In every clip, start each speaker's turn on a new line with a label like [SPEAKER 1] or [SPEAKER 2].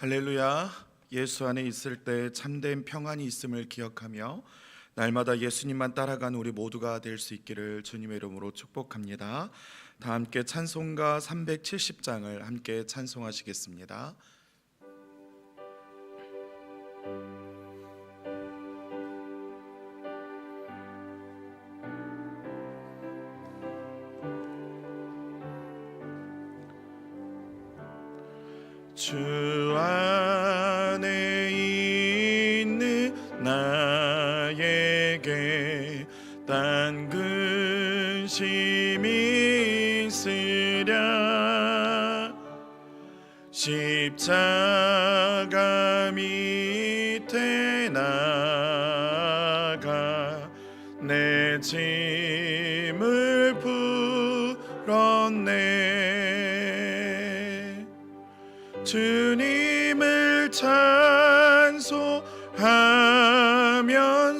[SPEAKER 1] 할렐루야. 예수 안에 있을 때 참된 평안이 있음을 기억하며 날마다 예수님만 따라가는 우리 모두가 될 수 있기를 주님의 이름으로 축복합니다. 다 함께 찬송가 370장을 함께 찬송하시겠습니다. 나에게 딴 근심이 있으랴. 십자가 밑에 나가 내 짐을 풀었네. 주님을 찬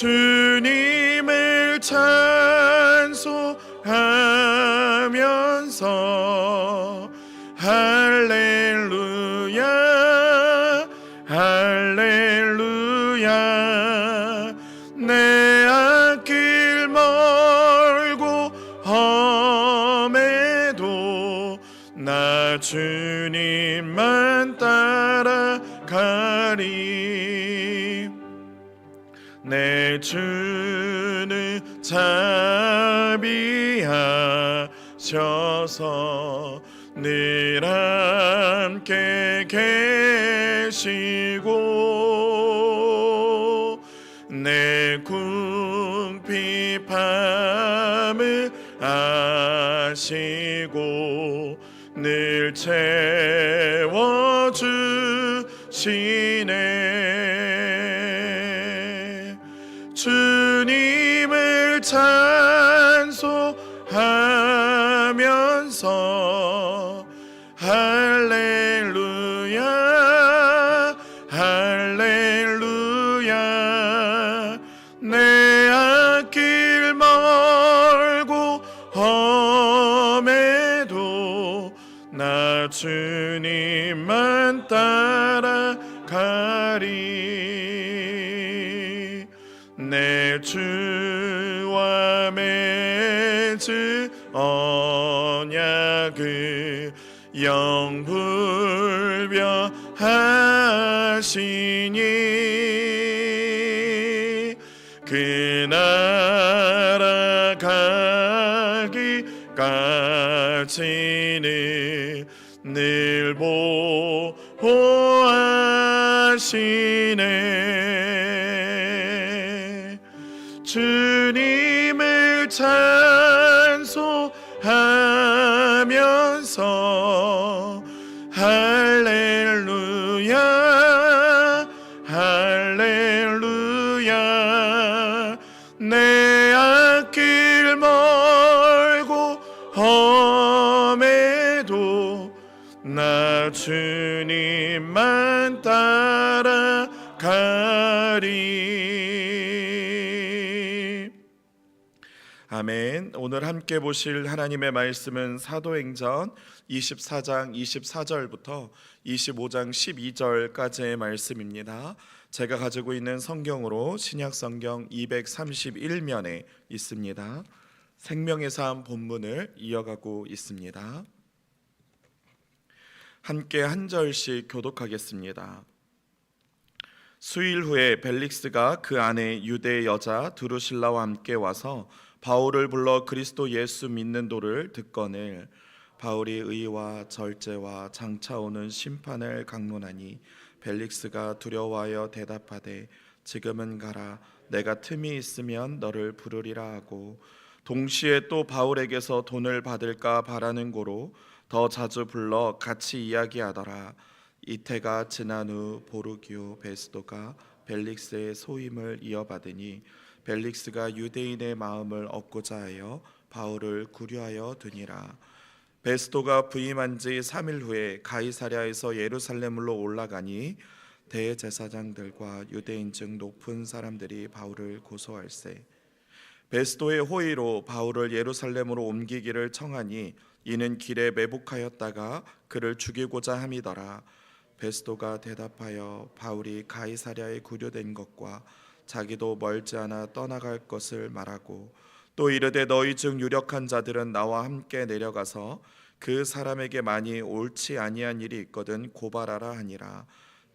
[SPEAKER 1] 주 하셔서 늘 함께 계시고 내 궁핍함을 아시고 늘 채 주님만 따라가리. 내 주와 맺은 언약을 영불변하시 주님을 찬송하면서 함께 보실 하나님의 말씀은 사도행전 24장 24절부터 25장 12절까지의 말씀입니다. 제가 가지고 있는 성경으로 신약 성경 231면에 있습니다. 생명의 삶 본문을 이어가고 있습니다. 함께 한 절씩 교독하겠습니다. 수일 후에 벨릭스가 그 아내 유대 여자 드루실라와 함께 와서 바울을 불러 그리스도 예수 믿는 도를 듣거늘 바울이 의와 절제와 장차 오는 심판을 강론하니 벨릭스가 두려워하여 대답하되 지금은 가라 내가 틈이 있으면 너를 부르리라 하고 동시에 또 바울에게서 돈을 받을까 바라는 고로 더 자주 불러 같이 이야기하더라. 이태가 지난 후 보르기오 베스도가 벨릭스의 소임을 이어받으니 벨릭스가 유대인의 마음을 얻고자 하여 바울을 구려하여 두니라. 베스도가 부임한 지 3일 후에 가이사랴에서 예루살렘으로 올라가니 대제사장들과 유대인 중 높은 사람들이 바울을 고소할세. 베스도의 호의로 바울을 예루살렘으로 옮기기를 청하니 이는 길에 매복하였다가 그를 죽이고자 함이더라. 베스도가 대답하여 바울이 가이사랴에 구려된 것과 자기도 멀지 않아 떠나갈 것을 말하고 또 이르되 너희 중 유력한 자들은 나와 함께 내려가서 그 사람에게 많이 옳지 아니한 일이 있거든 고발하라 하니라.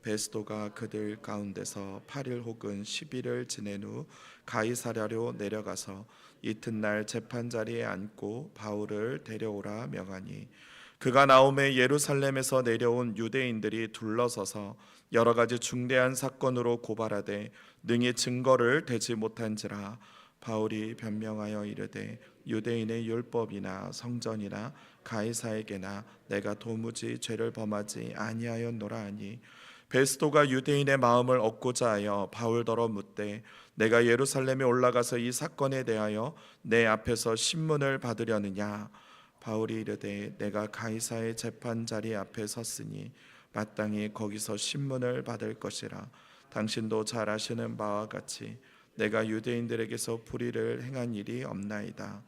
[SPEAKER 1] 베스도가 그들 가운데서 8일 혹은 10일을 지낸 후 가이사랴로 내려가서 이튿날 재판 자리에 앉고 바울을 데려오라 명하니 그가 나옴에 예루살렘에서 내려온 유대인들이 둘러서서 여러 가지 중대한 사건으로 고발하되 능히 증거를 대지 못한지라 바울이 변명하여 이르되 유대인의 율법이나 성전이나 가이사에게나 내가 도무지 죄를 범하지 아니하였노라 하니 베스도가 유대인의 마음을 얻고자 하여 바울더러 묻되 내가 예루살렘에 올라가서 이 사건에 대하여 내 앞에서 신문을 받으려느냐? 바울이 이르되 내가 가이사의 재판 자리 앞에 섰으니 마땅히 거기서 신문을 받을 것이라 당신도 잘 아시는 바와 같이 내가 유대인들에게서 불의를 행한 일이 없나이다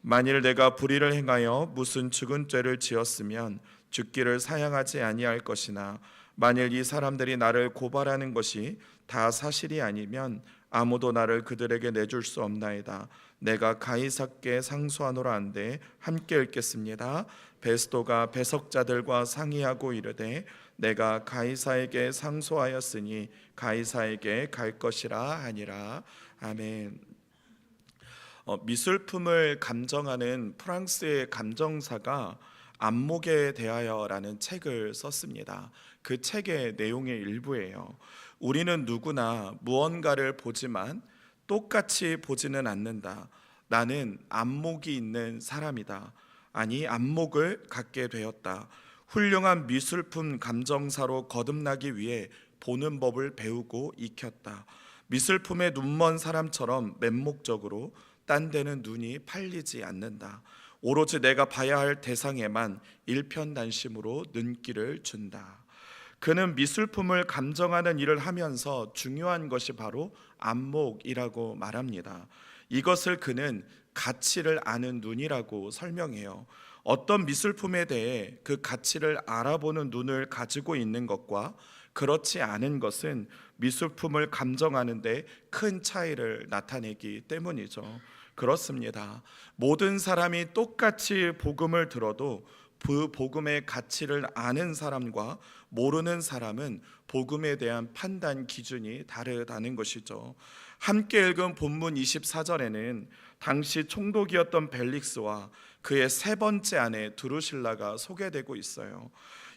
[SPEAKER 1] 만일 내가 불의를 행하여 무슨 죽은 죄를 지었으면 죽기를 사양하지 아니할 것이나 만일 이 사람들이 나를 고발하는 것이 다 사실이 아니면 아무도 나를 그들에게 내줄 수 없나이다. 내가 가이사께 상소하노라 한데 함께 읽겠습니다. 베스도가 배석자들과 상의하고 이르되 내가 가이사에게 상소하였으니 가이사에게 갈 것이라 하니라. 아멘. 어, 미술품을 감정하는 프랑스의 감정사가 안목에 대하여라는 책을 썼습니다. 그 책의 내용의 일부예요. 우리는 누구나 무언가를 보지만 똑같이 보지는 않는다. 나는 안목이 있는 사람이다. 아니, 안목을 갖게 되었다. 훌륭한 미술품 감정사로 거듭나기 위해 보는 법을 배우고 익혔다. 미술품에 눈먼 사람처럼 맹목적으로 딴 데는 눈이 팔리지 않는다. 오로지 내가 봐야 할 대상에만 일편단심으로 눈길을 준다. 그는 미술품을 감정하는 일을 하면서 중요한 것이 바로 안목이라고 말합니다. 이것을 그는 가치를 아는 눈이라고 설명해요. 어떤 미술품에 대해 그 가치를 알아보는 눈을 가지고 있는 것과 그렇지 않은 것은 미술품을 감정하는데 큰 차이를 나타내기 때문이죠. 그렇습니다. 모든 사람이 똑같이 복음을 들어도 그 복음의 가치를 아는 사람과 모르는 사람은 복음에 대한 판단 기준이 다르다는 것이죠. 함께 읽은 본문 24절에는 당시 총독이었던 벨릭스와 그의 세 번째 아내 두루실라가 소개되고 있어요.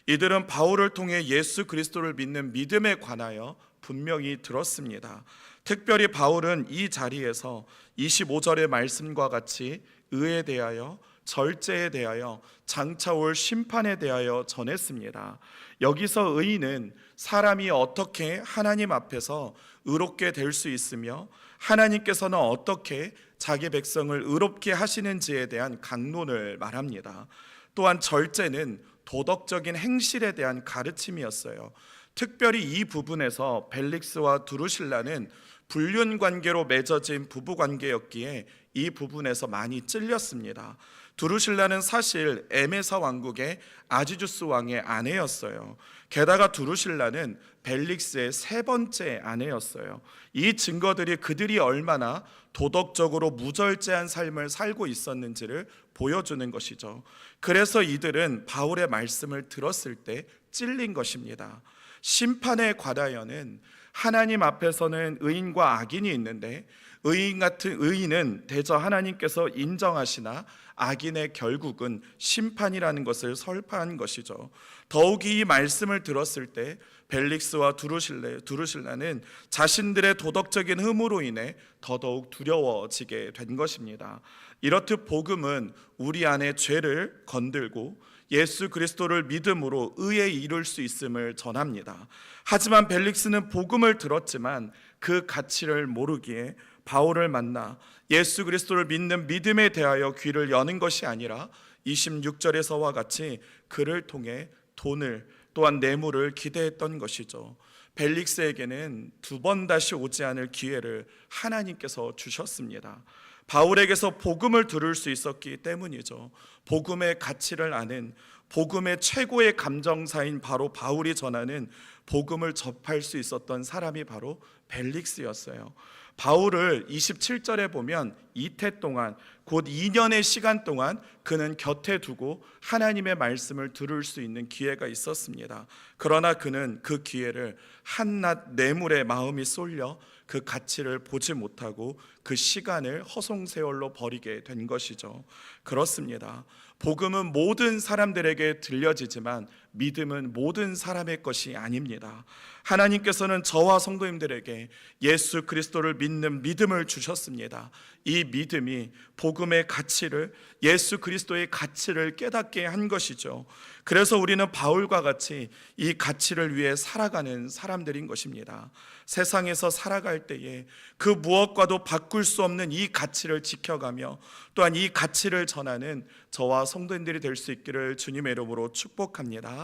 [SPEAKER 1] 이들은 바울을 통해 예수 그리스도를 믿는 믿음에 관하여 분명히 들었습니다. 특별히 바울은 이 자리에서 25절의 말씀과 같이 의에 대하여 절제에 대하여 장차 올 심판에 대하여 전했습니다. 여기서 의는 사람이 어떻게 하나님 앞에서 의롭게 될 수 있으며 하나님께서는 어떻게 자기 백성을 의롭게 하시는지에 대한 강론을 말합니다. 또한 절제는 도덕적인 행실에 대한 가르침이었어요. 특별히 이 부분에서 벨릭스와 두루실라는 불륜 관계로 맺어진 부부 관계였기에 이 부분에서 많이 찔렸습니다. 두루실라는 사실 에메사 왕국의 아지주스 왕의 아내였어요. 게다가 두루실라는 벨릭스의 세 번째 아내였어요. 이 증거들이 그들이 얼마나 도덕적으로 무절제한 삶을 살고 있었는지를 보여주는 것이죠. 그래서 이들은 바울의 말씀을 들었을 때 찔린 것입니다. 심판의 과다연은 하나님 앞에서는 의인과 악인이 있는데 의인 같은 의인은 대저 하나님께서 인정하시나 악인의 결국은 심판이라는 것을 설파한 것이죠. 더욱이 이 말씀을 들었을 때 벨릭스와 두루실레, 두루실라는 자신들의 도덕적인 흠으로 인해 더더욱 두려워지게 된 것입니다. 이렇듯 복음은 우리 안에 죄를 건들고 예수 그리스도를 믿음으로 의에 이룰 수 있음을 전합니다. 하지만 벨릭스는 복음을 들었지만 그 가치를 모르기에 바울을 만나 예수 그리스도를 믿는 믿음에 대하여 귀를 여는 것이 아니라 26절에서와 같이 그를 통해 돈을 또한 뇌물을 기대했던 것이죠. 벨릭스에게는 두 번 다시 오지 않을 기회를 하나님께서 주셨습니다. 바울에게서 복음을 들을 수 있었기 때문이죠. 복음의 가치를 아는 복음의 최고의 감정사인 바로 바울이 전하는 복음을 접할 수 있었던 사람이 바로 벨릭스였어요. 바울을 27절에 보면 이태 동안 곧 2년의 시간 동안 그는 곁에 두고 하나님의 말씀을 들을 수 있는 기회가 있었습니다. 그러나 그는 그 기회를 한낱 뇌물의 마음이 쏠려 그 가치를 보지 못하고 그 시간을 허송세월로 버리게 된 것이죠. 그렇습니다. 복음은 모든 사람들에게 들려지지만 믿음은 모든 사람의 것이 아닙니다. 하나님께서는 저와 성도님들에게 예수 그리스도를 믿는 믿음을 주셨습니다. 이 믿음이 복음의 가치를 예수 그리스도의 가치를 깨닫게 한 것이죠. 그래서 우리는 바울과 같이 이 가치를 위해 살아가는 사람들인 것입니다. 세상에서 살아갈 때에 그 무엇과도 바꿀 수 없는 이 가치를 지켜가며 또한 이 가치를 전하는 저와 성도님들이 될 수 있기를 주님의 이름으로 축복합니다.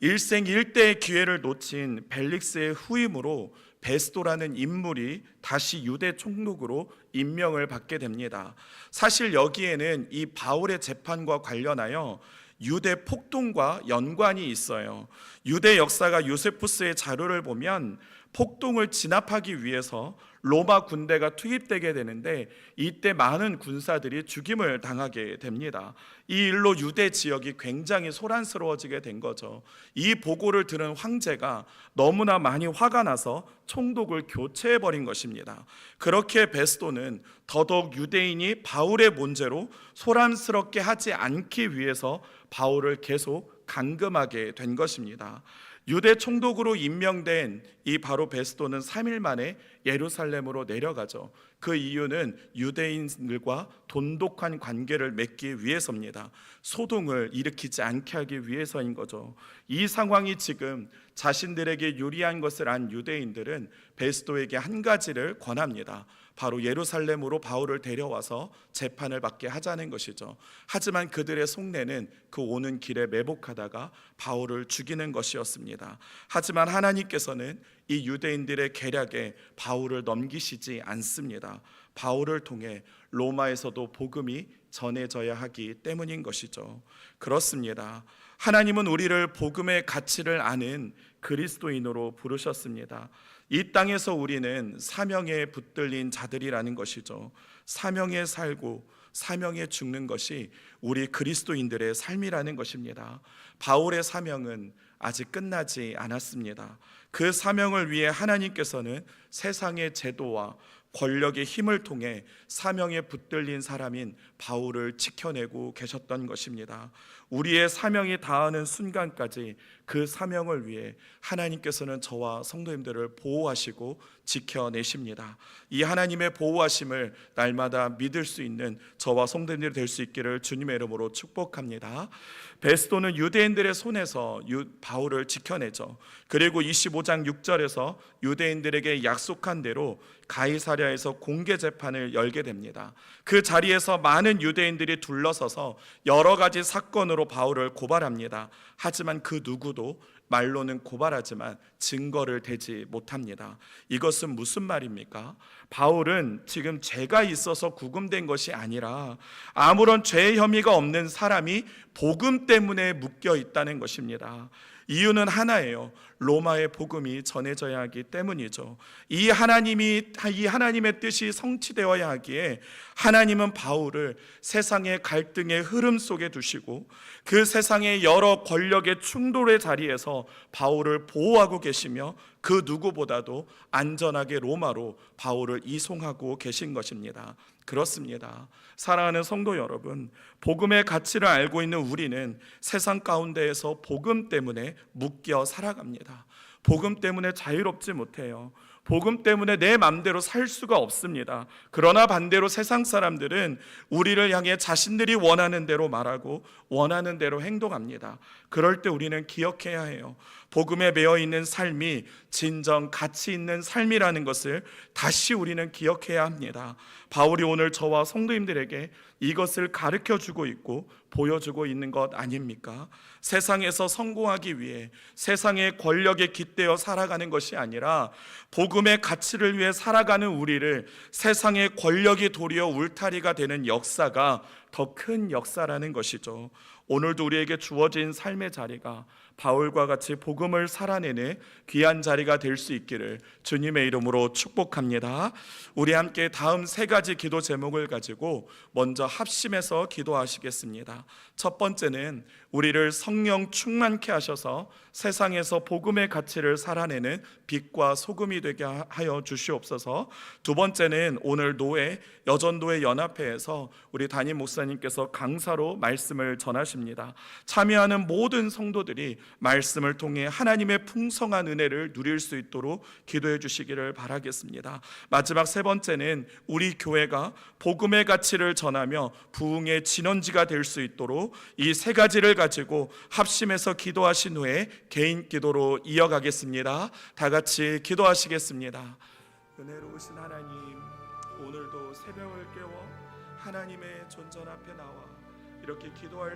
[SPEAKER 1] 일생 일대의 기회를 놓친 벨릭스의 후임으로 베스도라는 인물이 다시 유대 총독으로 임명을 받게 됩니다. 사실 여기에는 이 바울의 재판과 관련하여 유대 폭동과 연관이 있어요. 유대 역사가 요세푸스의 자료를 보면 폭동을 진압하기 위해서 로마 군대가 투입되게 되는데 이때 많은 군사들이 죽임을 당하게 됩니다. 이 일로 유대 지역이 굉장히 소란스러워지게 된 거죠. 이 보고를 들은 황제가 너무나 많이 화가 나서 총독을 교체해 버린 것입니다. 그렇게 베스도는 더더욱 유대인이 바울의 문제로 소란스럽게 하지 않기 위해서 바울을 계속 감금하게 된 것입니다. 유대 총독으로 임명된 이 바로 베스도는 3일 만에 예루살렘으로 내려가죠. 그 이유는 유대인들과 돈독한 관계를 맺기 위해서입니다. 소동을 일으키지 않게 하기 위해서인 거죠. 이 상황이 지금 자신들에게 유리한 것을 안 유대인들은 베스도에게 한 가지를 권합니다. 바로 예루살렘으로 바울을 데려와서 재판을 받게 하자는 것이죠. 하지만 그들의 속내는 그 오는 길에 매복하다가 바울을 죽이는 것이었습니다. 하지만 하나님께서는 이 유대인들의 계략에 바울을 넘기시지 않습니다. 바울을 통해 로마에서도 복음이 전해져야 하기 때문인 것이죠. 그렇습니다. 하나님은 우리를 복음의 가치를 아는 그리스도인으로 부르셨습니다. 이 땅에서 우리는 사명에 붙들린 자들이라는 것이죠. 사명에 살고 사명에 죽는 것이 우리 그리스도인들의 삶이라는 것입니다. 바울의 사명은 아직 끝나지 않았습니다. 그 사명을 위해 하나님께서는 세상의 제도와 권력의 힘을 통해 사명에 붙들린 사람인 바울을 지켜내고 계셨던 것입니다. 우리의 사명이 다하는 순간까지 그 사명을 위해 하나님께서는 저와 성도님들을 보호하시고 지켜내십니다. 이 하나님의 보호하심을 날마다 믿을 수 있는 저와 성도님들이 될 수 있기를 주님의 이름으로 축복합니다. 베스도는 유대인들의 손에서 유, 바울을 지켜내죠. 그리고 25장 6절에서 유대인들에게 약속한 대로 가이사랴에서 공개 재판을 열게 됩니다. 그 자리에서 많은 유대인들이 둘러서서 여러 가지 사건으로 바울을 고발합니다. 하지만 그 누구도 말로는 고발하지만 증거를 대지 못합니다. 이것은 무슨 말입니까? 바울은 지금 죄가 있어서 구금된 것이 아니라 아무런 죄 혐의가 없는 사람이 복음 때문에 묶여 있다는 것입니다. 이유는 하나예요. 로마의 복음이 전해져야 하기 때문이죠. 이 하나님이 이 하나님의 뜻이 성취되어야 하기에 하나님은 바울을 세상의 갈등의 흐름 속에 두시고 그 세상의 여러 권력의 충돌의 자리에서 바울을 보호하고 계시며 그 누구보다도 안전하게 로마로 바울을 이송하고 계신 것입니다. 그렇습니다. 사랑하는 성도 여러분, 복음의 가치를 알고 있는 우리는 세상 가운데에서 복음 때문에 묶여 살아갑니다. 복음 때문에 자유롭지 못해요. 복음 때문에 내 맘대로 살 수가 없습니다. 그러나 반대로 세상 사람들은 우리를 향해 자신들이 원하는 대로 말하고 원하는 대로 행동합니다. 그럴 때 우리는 기억해야 해요. 복음에 매여 있는 삶이 진정 가치 있는 삶이라는 것을 다시 우리는 기억해야 합니다. 바울이 오늘 저와 성도님들에게 이것을 가르쳐 주고 있고 보여주고 있는 것 아닙니까? 세상에서 성공하기 위해 세상의 권력에 깃대어 살아가는 것이 아니라 복음의 가치를 위해 살아가는 우리를 세상의 권력이 도리어 울타리가 되는 역사가 더 큰 역사라는 것이죠. 오늘도 우리에게 주어진 삶의 자리가 바울과 같이 복음을 살아내는 귀한 자리가 될 수 있기를 주님의 이름으로 축복합니다. 우리 함께 다음 세 가지 기도 제목을 가지고 먼저 합심해서 기도하시겠습니다. 첫 번째는 우리를 성령 충만케 하셔서 세상에서 복음의 가치를 살아내는 빛과 소금이 되게 하여 주시옵소서. 두 번째는 오늘 노회 여전도회 연합회에서 우리 담임 목사님께서 강사로 말씀을 전하십니다. 참여하는 모든 성도들이 말씀을 통해 하나님의 풍성한 은혜를 누릴 수 있도록 기도해 주시기를 바라겠습니다. 마지막 세 번째는 우리 교회가 복음의 가치를 전하며 부흥의 진원지가 될 수 있도록 이 세 가지를 가지고 합심해서 기도하신 후에 개인 기도로 이어가겠습니다. 다 같이 기도하시겠습니다. 은혜로우신 하나님, 오늘도 새벽을 깨워 하나님의 존전 앞에 나와 이렇게 기도할